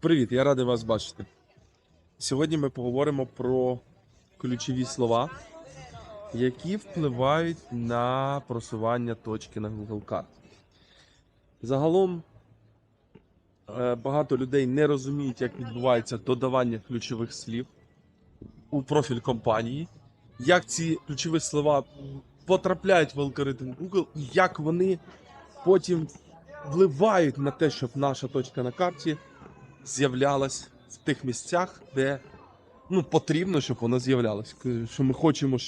Привіт, я радий вас бачити. Сьогодні ми поговоримо про ключові слова, які впливають на просування точки на Google карт. Загалом е, багато людей не розуміють, як відбувається додавання ключових слів у профіль компанії, як ці ключові слова потрапляють в алгоритм Google і як вони потім впливають на те, щоб наша точка на карті з'являлась в тих місцях, де ну, потрібно, щоб вона з'являлась. Що ми хочемо,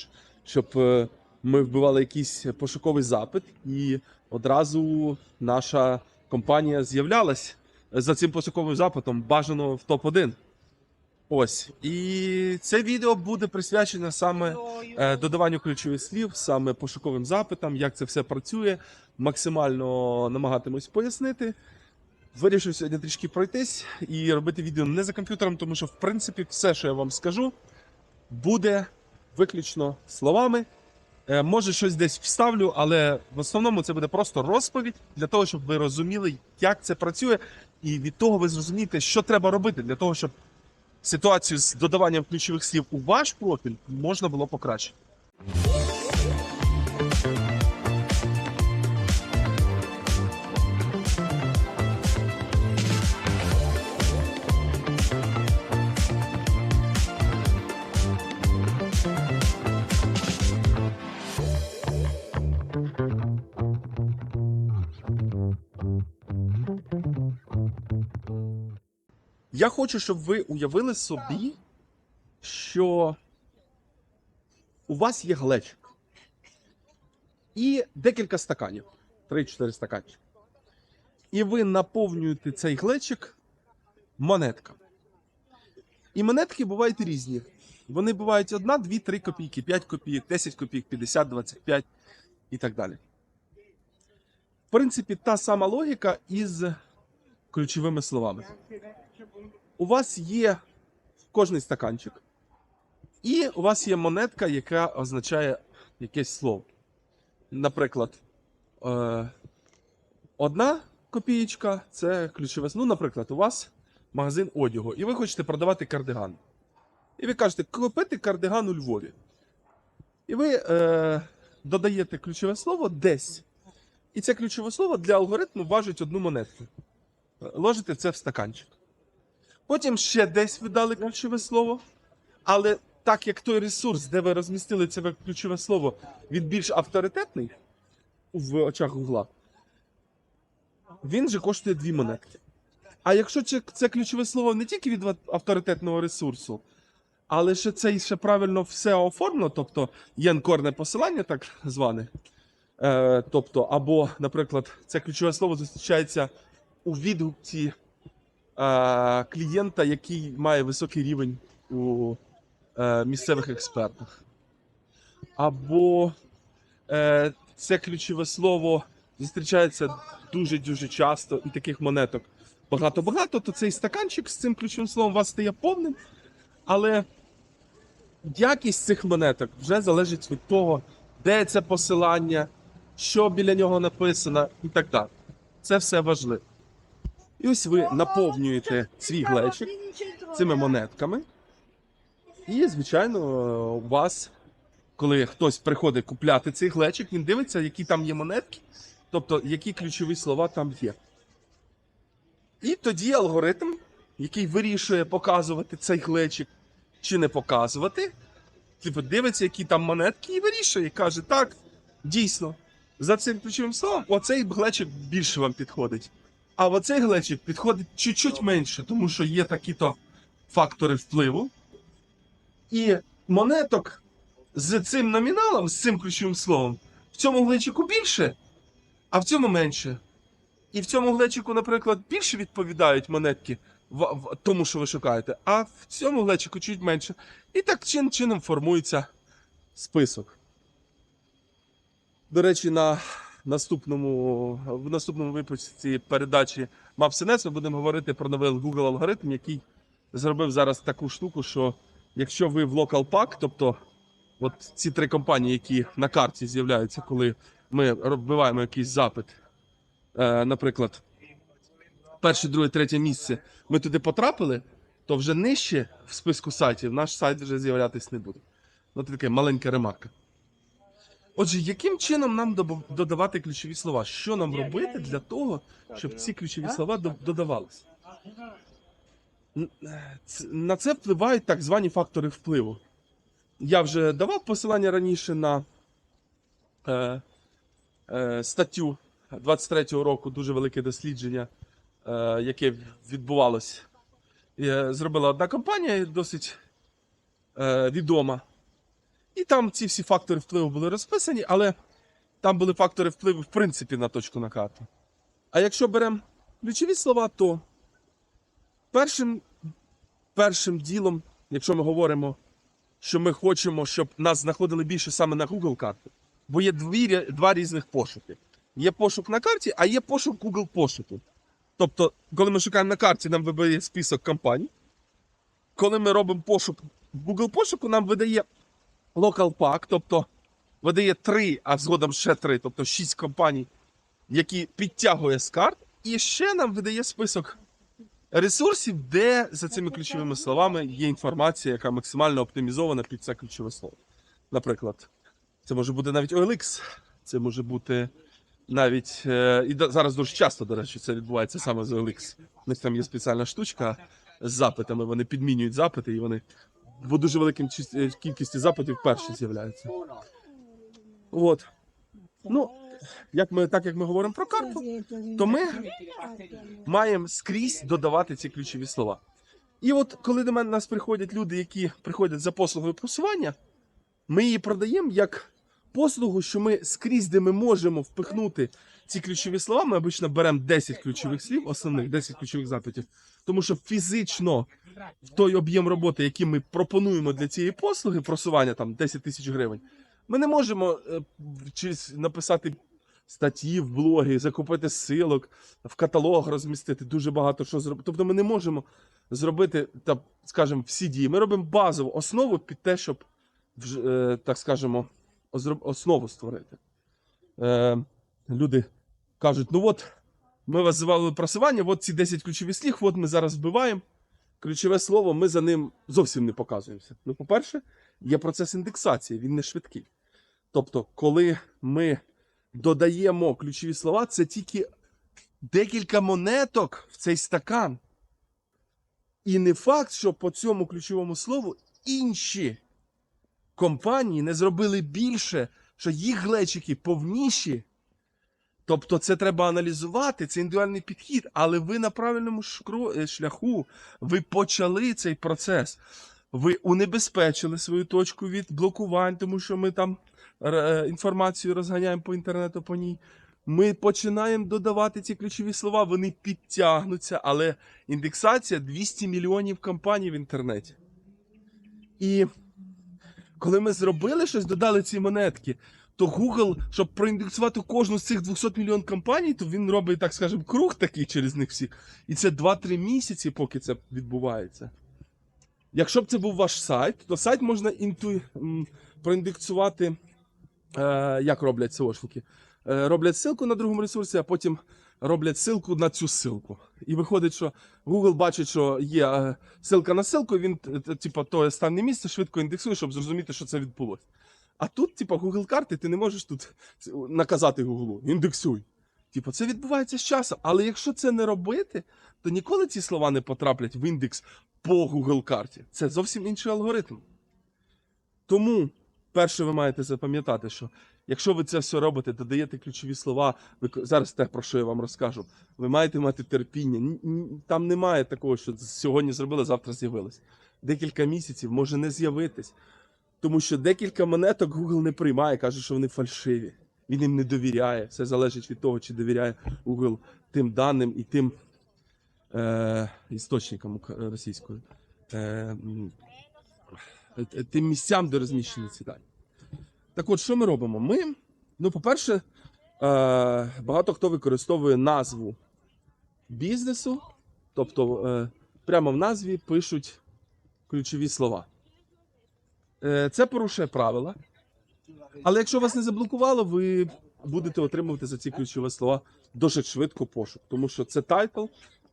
щоб е, ми вбивали якийсь пошуковий запит, і одразу наша компанія з'являлась за цим пошуковим запитом, бажано в топ-1. Ось. І це відео буде присвячене саме е, додаванню ключових слів, саме пошуковим запитам, як це все працює. Максимально намагатимусь пояснити. Вирішив сьогодні трішки пройтись і робити відео не за комп'ютером, тому що, в принципі, все, що я вам скажу, буде виключно словами. Е, може, щось десь вставлю, але в основному це буде просто розповідь для того, щоб ви розуміли, як це працює, і від того ви зрозумієте, що треба робити для того, щоб ситуацію з додаванням ключових слів у ваш профіль можна було покращити. Я хочу, щоб ви уявили собі, що у вас є глечик і декілька стаканів. 3-4 стаканчики. І ви наповнюєте цей глечик монетками. І монетки бувають різні. Вони бувають 1, 2, 3 копійки, 5 копійок, 10 копійок, 50, 25 і так далі. В принципі, та сама логіка із ключовими словами у вас є кожний стаканчик, і у вас є монетка, яка означає якесь слово. Наприклад, е, одна копієчка це ключове слово. Ну, наприклад, у вас магазин одягу, і ви хочете продавати кардиган. І ви кажете, купити кардиган у Львові. І ви е, додаєте ключове слово десь. І це ключове слово для алгоритму важить одну монетку. Ложите це в стаканчик. Потім ще десь ви дали ключове слово. Але так як той ресурс, де ви розмістили це ключове слово, він більш авторитетний в очах Гугла, він же коштує дві монетки. А якщо це, ключове слово не тільки від авторитетного ресурсу, але ще це ще правильно все оформлено, тобто є анкорне посилання, так зване. Е, тобто, або, наприклад, це ключове слово зустрічається у відгукці е, клієнта, який має високий рівень у е, місцевих експертах. Або е, це ключове слово зустрічається дуже-дуже часто, і таких монеток багато-багато, то цей стаканчик з цим ключовим словом у вас стає повним. Але якість цих монеток вже залежить від того, де це посилання, що біля нього написано і так далі. Це все важливо. І ось ви наповнюєте свій глечик цими монетками. І, звичайно, у вас, коли хтось приходить купляти цей глечик, він дивиться, які там є монетки, тобто які ключові слова там є. І тоді алгоритм, який вирішує показувати цей глечик чи не показувати, типу дивиться, які там монетки, і вирішує, і каже: так, дійсно, за цим ключовим словом, оцей глечик більше вам підходить. А оцей глечик підходить чуть-чуть менше, тому що є такі-то фактори впливу. І монеток з цим номіналом, з цим ключовим словом, в цьому глечику більше, а в цьому менше. І в цьому глечику, наприклад, більше відповідають монетки в, в тому, що ви шукаєте, а в цьому глечику чуть менше. І так чин чином формується список. До речі, на наступному, в наступному випуску передачі Maps.NS ми будемо говорити про новий Google алгоритм, який зробив зараз таку штуку, що якщо ви в Local Pack, тобто от ці три компанії, які на карті з'являються, коли ми вбиваємо якийсь запит, е, наприклад, перше, друге, третє місце ми туди потрапили, то вже нижче в списку сайтів наш сайт вже з'являтись не буде. Ну, це така маленька ремарка. Отже, яким чином нам додавати ключові слова? Що нам робити для того, щоб ці ключові слова додавалися? На це впливають так звані фактори впливу. Я вже давав посилання раніше на е, е, статтю 23-го року, дуже велике дослідження, е, яке відбувалось. Е, зробила одна компанія, досить е, відома. І там ці всі фактори впливу були розписані, але там були фактори впливу, в принципі, на точку на карту. А якщо беремо ключові слова, то першим, першим ділом, якщо ми говоримо, що ми хочемо, щоб нас знаходили більше саме на Google карті, бо є дві, два різних пошуки. Є пошук на карті, а є пошук Google пошуку. Тобто, коли ми шукаємо на карті, нам вибирає список компаній. Коли ми робимо пошук в Google пошуку, нам видає Local Pack, тобто видає три, а згодом ще три, тобто шість компаній, які підтягує карт, і ще нам видає список ресурсів, де за цими ключовими словами є інформація, яка максимально оптимізована під це ключове слово. Наприклад, це може бути навіть OLX, це може бути навіть. Е, і зараз дуже часто, до речі, це відбувається саме з OLX. У них там є спеціальна штучка з запитами, вони підмінюють запити, і вони в дуже великим е, кількості запитів перші з'являються. От. Ну, як ми, так як ми говоримо про карту, то ми маємо скрізь додавати ці ключові слова. І от коли до мене нас приходять люди, які приходять за послугою просування, ми її продаємо як послугу, що ми скрізь, де ми можемо впихнути ці ключові слова, ми обично беремо 10 ключових слів, основних 10 ключових запитів, тому що фізично в той об'єм роботи, який ми пропонуємо для цієї послуги, просування там 10 тисяч гривень, ми не можемо е, написати статті в блогі, закупити силок, в каталог розмістити, дуже багато що зробити. Тобто ми не можемо зробити, скажімо, всі дії. Ми робимо базову основу під те, щоб, е, так скажемо, основу створити. Е, люди кажуть: ну от, ми вас звали просування, от ці 10 ключових слів, от ми зараз вбиваємо. Ключове слово, ми за ним зовсім не показуємося. Ну, по-перше, є процес індексації, він не швидкий. Тобто, коли ми додаємо ключові слова, це тільки декілька монеток в цей стакан. І не факт, що по цьому ключовому слову інші компанії не зробили більше, що їх глечики повніші. Тобто це треба аналізувати, це індивідуальний підхід, але ви на правильному е, шляху, ви почали цей процес. Ви унебезпечили свою точку від блокувань, тому що ми там е, інформацію розганяємо по інтернету по ній. Ми починаємо додавати ці ключові слова, вони підтягнуться, але індексація 200 мільйонів компаній в інтернеті. І коли ми зробили щось, додали ці монетки, то Google, щоб проіндексувати кожну з цих 200 мільйон компаній, то він робить, так скажемо, круг такий через них всіх. І це 2-3 місяці, поки це відбувається. Якщо б це був ваш сайт, то сайт можна інту... проіндексувати, е, як роблять SEOшники. Е, роблять ссылку на другому ресурсі, а потім роблять ссылку на цю ссылку. І виходить, що Google бачить, що є е, ссылка на ссылку, і він, т- т- типа, то останнє місце швидко індексує, щоб зрозуміти, що це відбулося. А тут, типа, Google карти, ти не можеш тут наказати Google, індексуй. Типу, це відбувається з часом. Але якщо це не робити, то ніколи ці слова не потраплять в індекс по Google карті. Це зовсім інший алгоритм. Тому, перше, ви маєте запам'ятати, що якщо ви це все робите, додаєте ключові слова, ви зараз те, про що я вам розкажу, ви маєте мати терпіння. Там немає такого, що сьогодні зробили, завтра з'явилось. Декілька місяців може не з'явитись. Тому що декілька монеток Google не приймає, каже, що вони фальшиві. Він їм не довіряє. Все залежить від того, чи довіряє Google тим даним і тим е, істочникам російською. Е, е, тим місцям, де розміщені ці дані. Так от, що ми робимо? Ми, ну, по-перше, е, багато хто використовує назву бізнесу, тобто е, прямо в назві пишуть ключові слова. Е, Це порушує правила. Але якщо вас не заблокувало, ви будете отримувати за ці ключові слова досить швидко пошук, тому що це тайтл,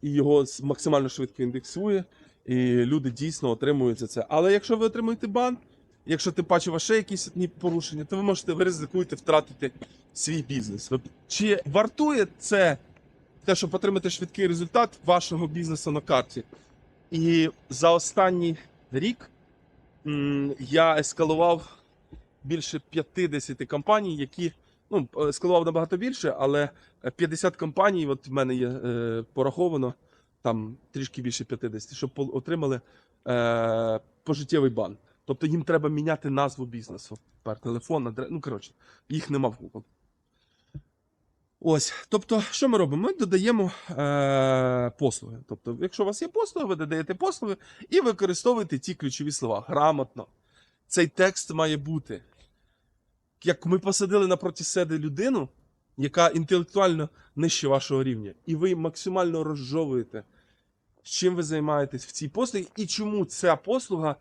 і його максимально швидко індексує, і люди дійсно отримують за це. Але якщо ви отримуєте бан, якщо у вас ще якісь одні порушення, то ви можете ви ризикуєте втратити свій бізнес. Чи вартує це те, щоб отримати швидкий результат вашого бізнесу на карті? І за останній рік я ескалував більше 50 компаній, які ну, ескалував набагато більше, але 50 компаній, от в мене є е, пораховано, там трішки більше 50, щоб отримали е, пожиттєвий бан. Тобто їм треба міняти назву бізнесу. Тепер телефон, адрес, ну коротше, їх нема в Google. Ось, тобто, що ми робимо? Ми додаємо е, послуги. Тобто, якщо у вас є послуги, ви додаєте послуги і використовуєте ті ключові слова грамотно. Цей текст має бути. Як ми посадили напроти себе людину, яка інтелектуально нижче вашого рівня, і ви максимально розжовуєте, чим ви займаєтесь в цій послугі, і чому ця послуга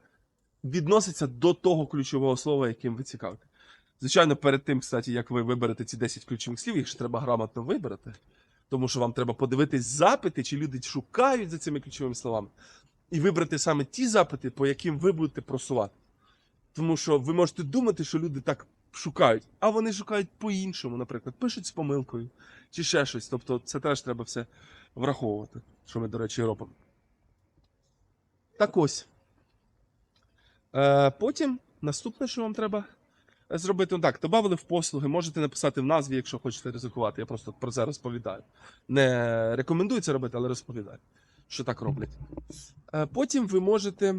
відноситься до того ключового слова, яким ви цікавите. Звичайно, перед тим, кстати, як ви виберете ці 10 ключових слів, їх ще треба грамотно вибрати, тому що вам треба подивитись запити, чи люди шукають за цими ключовими словами, і вибрати саме ті запити, по яким ви будете просувати. Тому що ви можете думати, що люди так шукають, а вони шукають по-іншому, наприклад, пишуть з помилкою чи ще щось. Тобто це теж треба все враховувати, що ми, до речі, робимо. Так ось. Е, потім наступне, що вам треба зробити, ну так, додали в послуги, можете написати в назві, якщо хочете ризикувати. Я просто про це розповідаю. Не рекомендую це робити, але розповідаю, що так роблять. Е, потім ви можете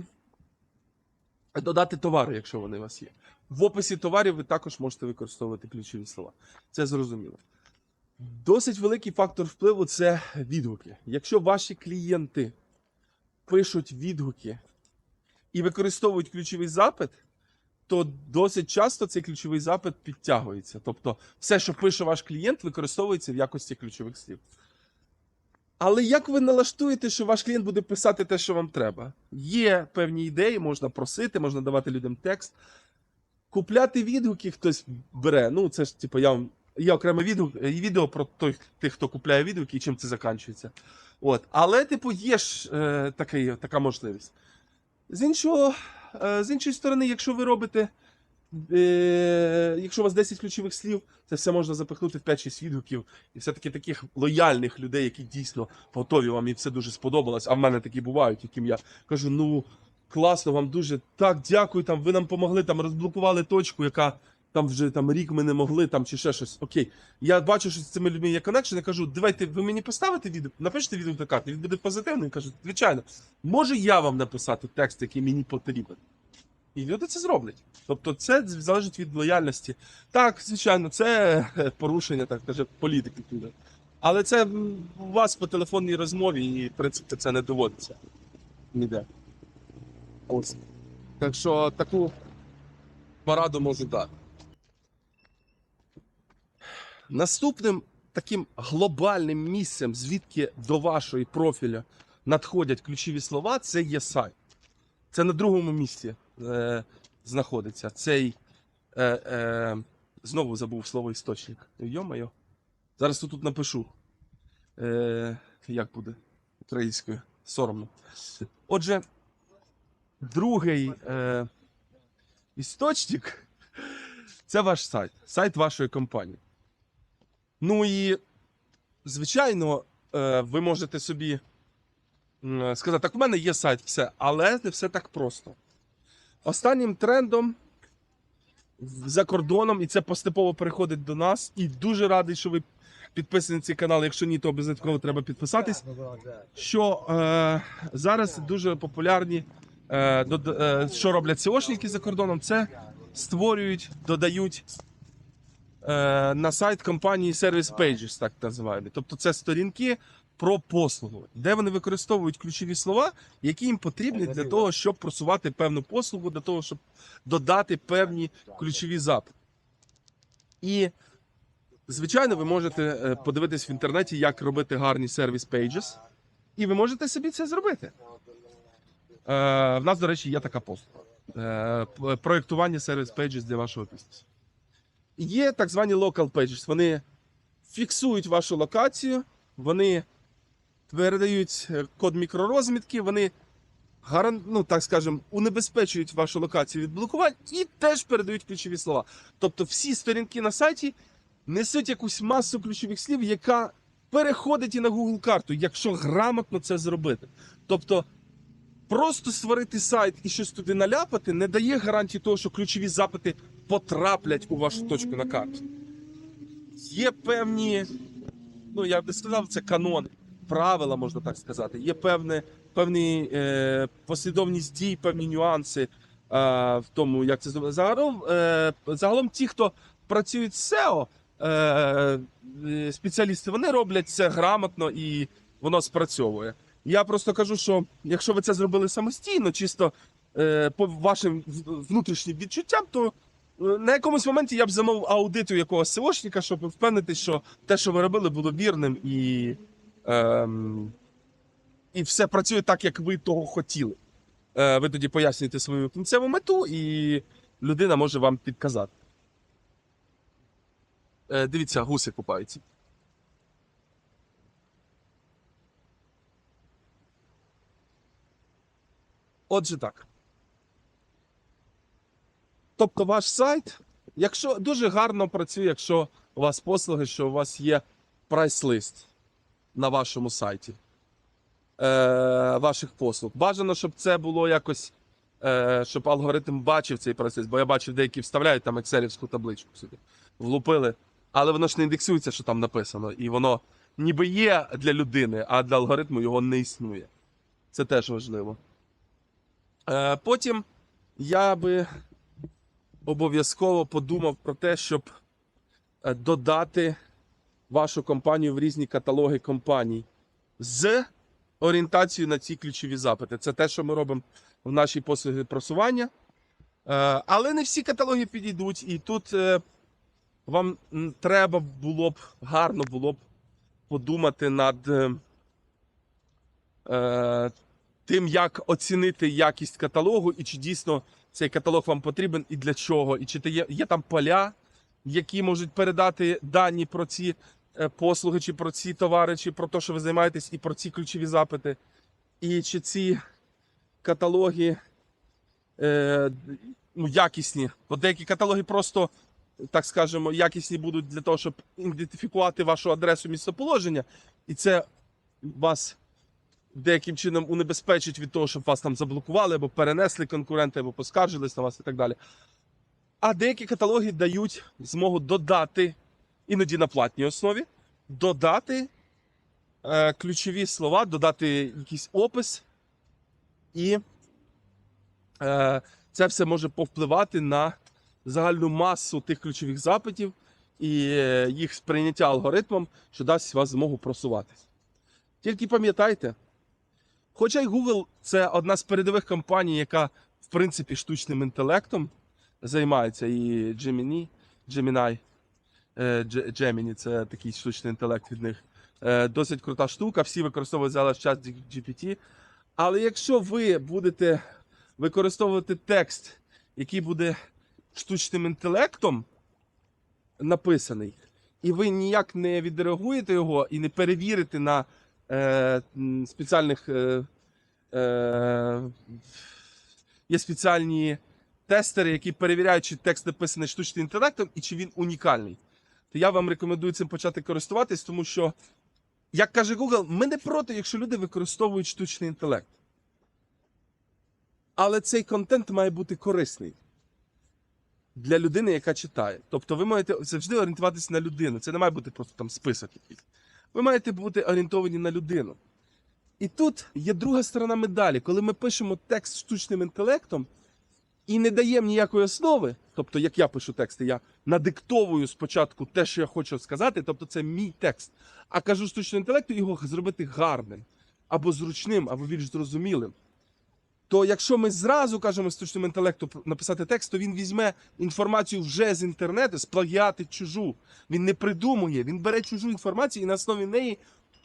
додати товари, якщо вони у вас є. В описі товарів ви також можете використовувати ключові слова. Це зрозуміло. Досить великий фактор впливу це відгуки. Якщо ваші клієнти пишуть відгуки і використовують ключовий запит, то досить часто цей ключовий запит підтягується. Тобто, все, що пише ваш клієнт, використовується в якості ключових слів. Але як ви налаштуєте, що ваш клієнт буде писати те, що вам треба? Є певні ідеї, можна просити, можна давати людям текст. Купляти відгуки хтось бере. Ну, це ж, типу, я вам. Є окреме відгук, відео про той, тих, хто купляє відгуки і чим це закінчується. От. Але, типу, є ж е, такий, така можливість. З іншого, е, з іншої сторони, якщо ви робите, е, якщо у вас 10 ключових слів, це все можна запихнути в 5-6 відгуків. І все-таки таких лояльних людей, які дійсно готові вам і все дуже сподобалось. А в мене такі бувають, яким я кажу: ну класно, вам дуже так, дякую. Там ви нам помогли, там розблокували точку, яка там вже там рік ми не могли, там чи ще щось. Окей. Я бачу, що з цими людьми є коннекшн, я кажу, давайте ви мені поставите відео, напишіть відео на карті, він буде позитивний. Кажу, звичайно, може я вам написати текст, який мені потрібен. І люди це зроблять. Тобто це залежить від лояльності. Так, звичайно, це порушення, так каже, політики туди. Але це у вас по телефонній розмові, і в принципі це не доводиться ніде. Ось. Так що таку пораду можу дати. Наступним таким глобальним місцем, звідки до вашої профіля надходять ключові слова, це є сайт. Це на другому місці е, знаходиться. Цей е, е, знову забув слово істочник. Йо-моє. Зараз тут напишу. Е, як буде українською? Соромно. Отже, другий е, істочник це ваш сайт, сайт вашої компанії. Ну і, звичайно, е, ви можете собі сказати, так, в мене є сайт, все, але не все так просто. Останнім трендом за кордоном, і це поступово переходить до нас. І дуже радий, що ви підписані на цей канал. Якщо ні, то обов'язково треба підписатись. Що е, зараз дуже популярні, е, дод- е, що роблять SEOшники за кордоном, це створюють, додають на сайт компанії Service Pages, так називаємо. Тобто це сторінки про послугу, де вони використовують ключові слова, які їм потрібні для того, щоб просувати певну послугу, для того, щоб додати певні ключові запити. І, звичайно, ви можете е, подивитись в інтернеті, як робити гарні Service Pages, і ви можете собі це зробити. Е, в нас, до речі, є така послуга. Е, проєктування Service Pages для вашого бізнесу. Є так звані local pages. Вони фіксують вашу локацію, вони передають е, код мікророзмітки, вони ну, так скажемо, унебезпечують вашу локацію від блокувань і теж передають ключові слова. Тобто всі сторінки на сайті несуть якусь масу ключових слів, яка переходить і на Google карту, якщо грамотно це зробити. Тобто просто створити сайт і щось туди наляпати не дає гарантії того, що ключові запити потраплять у вашу точку на карті. Є певні, ну я б не сказав, це канони, правила, можна так сказати. Є певне, певні е, послідовність дій, певні нюанси е, в тому, як це зробити. Загалом, е, загалом ті, хто працюють з SEO, е, е, спеціалісти, вони роблять це грамотно і воно спрацьовує. Я просто кажу, що якщо ви це зробили самостійно, чисто е, по вашим внутрішнім відчуттям, то на якомусь моменті я б замовив аудит у якогось СЕОшника, щоб впевнитися, що те, що ви робили, було вірним і, ем, і все працює так, як ви того хотіли. Е, ви тоді пояснюєте свою кінцеву мету, і людина може вам підказати. Е, дивіться, гуси купаються. Отже, так. Тобто ваш сайт, якщо дуже гарно працює, якщо у вас послуги, що у вас є прайс-лист на вашому сайті е, ваших послуг. Бажано, щоб це було якось, е, щоб алгоритм бачив цей прайс-лист, бо я бачив, деякі вставляють там екселівську табличку собі, влупили, але воно ж не індексується, що там написано, і воно ніби є для людини, а для алгоритму його не існує. Це теж важливо. Е, потім я би обов'язково подумав про те, щоб е, додати вашу компанію в різні каталоги компаній з орієнтацією на ці ключові запити. Це те, що ми робимо в нашій послугі просування. Е, Але не всі каталоги підійдуть, і тут е, вам треба було б гарно було б подумати над тим, як оцінити якість каталогу, і чи дійсно цей каталог вам потрібен і для чого, і чи є, є там поля, які можуть передати дані про ці е, послуги, чи про ці товари, чи про те, що ви займаєтесь, і про ці ключові запити. І чи ці каталоги е, ну, якісні. Бо деякі каталоги просто, так скажемо, якісні будуть для того, щоб ідентифікувати вашу адресу місцеположення, і це вас деяким чином унебезпечить від того, щоб вас там заблокували, або перенесли конкуренти, або поскаржились на вас і так далі. А деякі каталоги дають змогу додати, іноді на платній основі, додати е, ключові слова, додати якийсь опис, і е, це все може повпливати на загальну масу тих ключових запитів і е, їх сприйняття алгоритмом, що дасть вас змогу просуватись. Тільки пам'ятайте, хоча й Google це одна з передових компаній, яка в принципі штучним інтелектом займається, і Gemini, Gemini, е, Gemini це такий штучний інтелект від них. Е, Досить крута штука, всі використовують зараз час GPT. Але якщо ви будете використовувати текст, який буде штучним інтелектом написаний, і ви ніяк не відреагуєте його і не перевірите на е, спеціальних. Е, е, є спеціальні тестери, які перевіряють, чи текст написаний штучним інтелектом і чи він унікальний. То я вам рекомендую цим почати користуватись, тому що, як каже Google, ми не проти, якщо люди використовують штучний інтелект. Але цей контент має бути корисний для людини, яка читає. Тобто ви маєте завжди орієнтуватися на людину. Це не має бути просто там список якийсь. Ви маєте бути орієнтовані на людину. І тут є друга сторона медалі. Коли ми пишемо текст штучним інтелектом і не даємо ніякої основи, тобто, як я пишу тексти, я надиктовую спочатку те, що я хочу сказати, тобто це мій текст, а кажу штучному інтелекту його зробити гарним, або зручним, або більш зрозумілим. То якщо ми зразу кажемо штучному інтелекту написати текст, то він візьме інформацію вже з інтернету, сплагіати чужу. Він не придумує, він бере чужу інформацію і на основі неї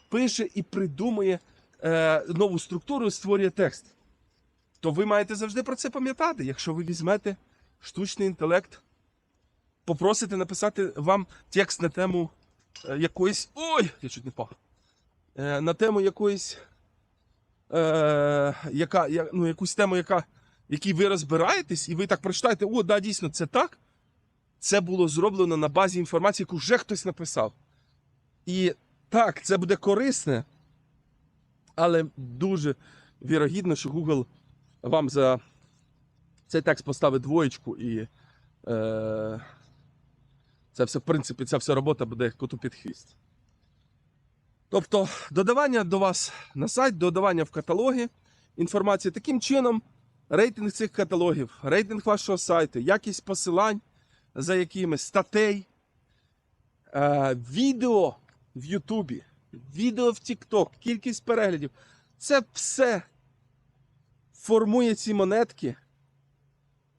пише і придумує е, нову структуру створює текст. То ви маєте завжди про це пам'ятати. Якщо ви візьмете штучний інтелект, попросите написати вам текст на тему е, якоїсь. Ой, я чуть не впав. е, на тему якоїсь, е, яка, я, ну, якусь тему, яка, якій ви розбираєтесь, і ви так прочитаєте, о, да, дійсно, це так. Це було зроблено на базі інформації, яку вже хтось написав. І так, це буде корисне, але дуже вірогідно, що Google вам за цей текст поставить двоєчку, і е, це все, в принципі, ця вся робота буде коту під хвіст. Тобто, додавання до вас на сайт, додавання в каталоги інформації таким чином, рейтинг цих каталогів, рейтинг вашого сайту, якість посилань, за якими статей, е, відео в Ютубі, відео в TikTok, кількість переглядів. Це все формує ці монетки.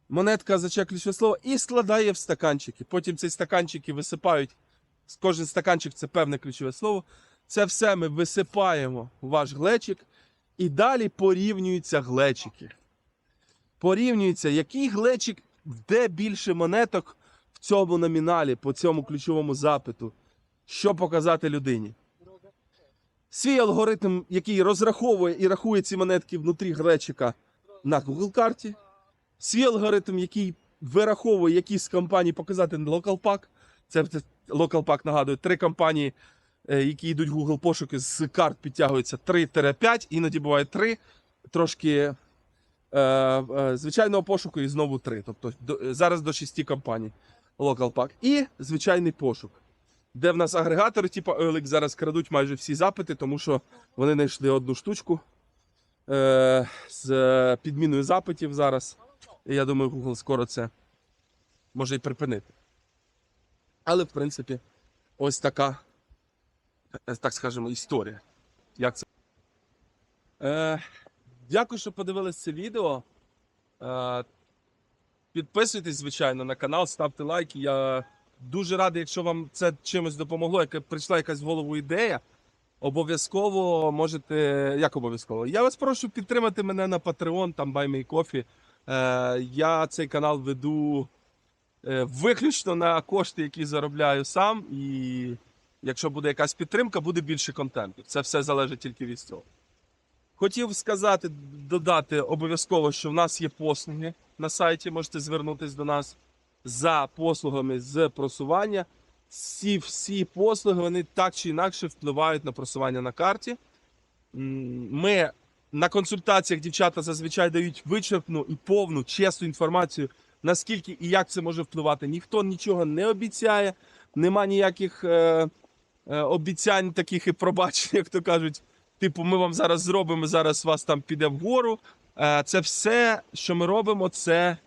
Монетка ключове слово і складає в стаканчики. Потім ці стаканчики висипають. Кожен стаканчик це певне ключове слово. Це все ми висипаємо в ваш глечик, і далі порівнюються глечики. Порівнюється, який глечик, де більше монеток в цьому номіналі, по цьому ключовому запиту, що показати людині. Свій алгоритм, який розраховує і рахує ці монетки внутрі глечика на Google карті. Свій алгоритм, який вираховує, які з компаній показати LocalPack. Це LocalPack, нагадую, три компанії, які йдуть Google пошуки, з карт підтягуються 3-5, іноді буває 3, трошки е, е, звичайного пошуку і знову 3. Тобто е, зараз до 6 компаній LocalPack. І звичайний пошук, де в нас агрегатори, типу OLX, зараз крадуть майже всі запити, тому що вони знайшли одну штучку е, з підміною запитів зараз. І я думаю, Google скоро це може і припинити. Але, в принципі, ось така, е, так скажемо, історія. Як це? Е, дякую, що подивились це відео. Е, підписуйтесь, звичайно, на канал, ставте лайки. Я дуже радий, якщо вам це чимось допомогло, яка прийшла якась в голову ідея. Обов'язково можете. Як обов'язково? Я вас прошу підтримати мене на Patreon, там Buy Me Е, я цей канал веду е, виключно на кошти, які заробляю сам. І якщо буде якась підтримка, буде більше контенту. Це все залежить тільки від цього. Хотів сказати, додати обов'язково, що в нас є послуги на сайті. Можете звернутися до нас за послугами з просування. Всі всі послуги вони так чи інакше впливають на просування на карті. Ми на консультаціях дівчата зазвичай дають вичерпну і повну чесну інформацію, наскільки і як це може впливати. Ніхто нічого не обіцяє, нема ніяких е, обіцянь таких і пробачень, як то кажуть. Типу, ми вам зараз зробимо, зараз вас там піде вгору. Е, це все, що ми робимо, це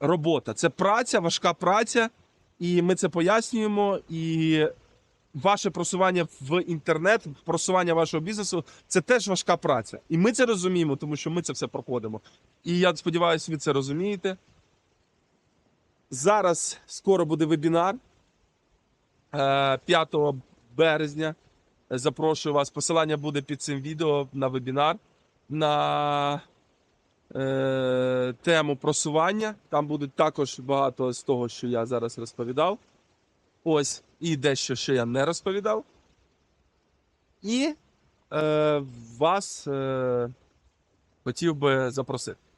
робота. Це праця, важка праця, і ми це пояснюємо. І ваше просування в інтернет, просування вашого бізнесу це теж важка праця. І ми це розуміємо, тому що ми це все проходимо. І я сподіваюся, ви це розумієте. Зараз скоро буде вебінар е, 5 березня. Запрошую вас. Посилання буде під цим відео на вебінар на е, тему просування. Там буде також багато з того, що я зараз розповідав. Ось, і дещо, що я не розповідав. І е, вас е, хотів би запросити.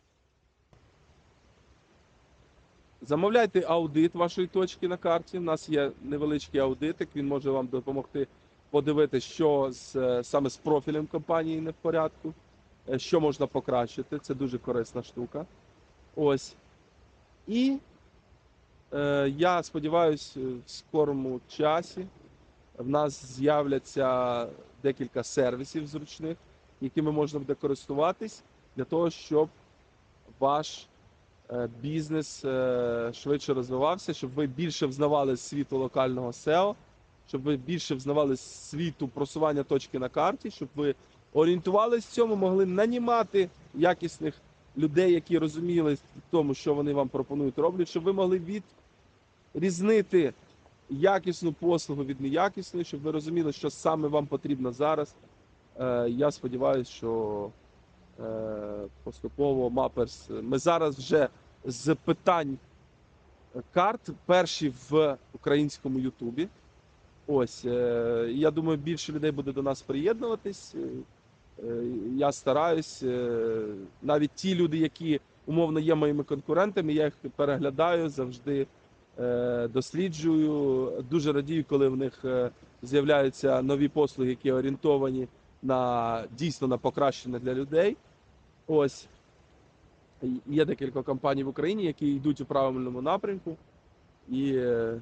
Замовляйте аудит вашої точки на карті. У нас є невеличкий аудитик, він може вам допомогти подивитися, що з, е, саме з профілем компанії не в порядку, е, що можна покращити. Це дуже корисна штука. Ось. І е, я сподіваюся, в скорому часі в нас з'являться декілька сервісів зручних, якими можна буде користуватись для того, щоб ваш е, бізнес е, швидше розвивався, щоб ви більше взнавали світу локального SEO, щоб ви більше взнавали світу просування точки на карті, щоб ви орієнтувалися в цьому, могли нанімати якісних людей, які розуміли в тому, що вони вам пропонують роблять, щоб ви могли відрізнити якісну послугу від неякісної, щоб ви розуміли, що саме вам потрібно зараз. Е, я сподіваюся, що е, поступово Маперс. Ми зараз вже з питань карт перші в українському Ютубі. Ось, е, я думаю, більше людей буде до нас приєднуватись. Е, е, Я стараюсь. Навіть ті люди, які умовно є моїми конкурентами, я їх переглядаю завжди, досліджую. Дуже радію, коли в них з'являються нові послуги, які орієнтовані на дійсно на покращення для людей. Ось. Є декілька компаній в Україні, які йдуть у правильному напрямку. І, е,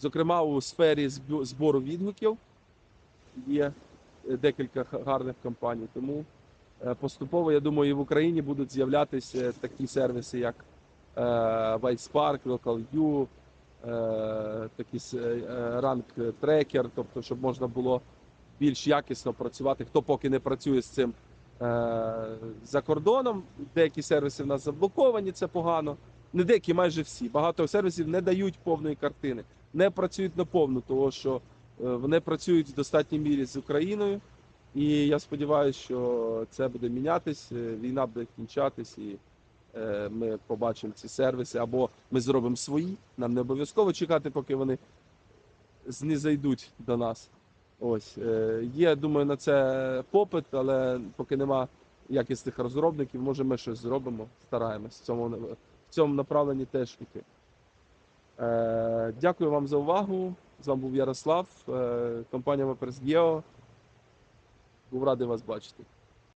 зокрема, у сфері збору відгуків є е, декілька гарних компаній. Тому е, поступово, я думаю, і в Україні будуть з'являтися такі сервіси, як LocalU, е, такі Tracker, тобто, щоб можна було більш якісно працювати, хто поки не працює з цим за кордоном. Деякі сервіси в нас заблоковані, це погано. Не деякі, майже всі. Багато сервісів не дають повної картини, не працюють на повну, тому що е, вони працюють в достатній мірі з Україною. І я сподіваюся, що це буде мінятись, е, війна буде кінчатись, і е, ми побачимо ці сервіси, або ми зробимо свої. Нам не обов'язково чекати, поки вони знизайдуть до нас. Ось е, є, думаю, на це попит, але поки нема якісних розробників, може ми щось зробимо, стараємось в цьому в цьому направленні теж йти. Е, дякую вам за увагу. З вами був Ярослав, е, компанія Мапперс Гео. Був радий вас бачити.